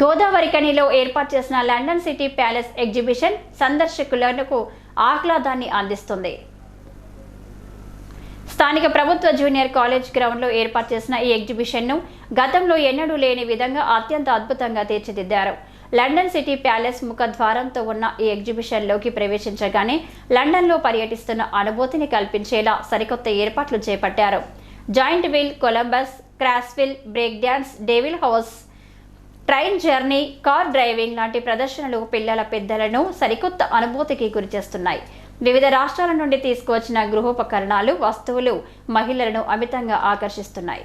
గోదావరికనిలో ఏర్పాటు చేసిన London city palace exhibition సందర్శకులకు ఆహ్లాదాన్ని అందిస్తుంది. స్థానిక ప్రభుత్వ జూనియర్ కాలేజ్ గ్రౌండ్లో ఏర్పాటు చేసిన ఈ ఎగ్జిబిషన్ను గతంలో ఎన్నడూ లేని విధంగా అత్యంత అద్భుతంగా తీర్చిదిద్దారు. లండన్ సిటీ ప్యాలెస్ ముఖద్వారంతో ఉన్న ఈ ఎగ్జిబిషన్లోకి ప్రవేశించగానే లండన్లో పర్యటిస్తున్న అనుభూతిని కల్పించేలా సరికొత్త ఏర్పాట్లు చేపట్టారు. Joint wheel Columbus cross wheel break dance devil house train journey car driving లాంటి ప్రదర్శనలు పిల్లల పెద్దలను సరికొత్త అనుభూతికి గురిచేస్తున్నాయి. వివిధ రాష్ట్రాల నుండి తీసుకువచ్చిన గృహోపకరణాలు వస్తువులు మహిళలను అమితంగా ఆకర్షిస్తున్నాయి.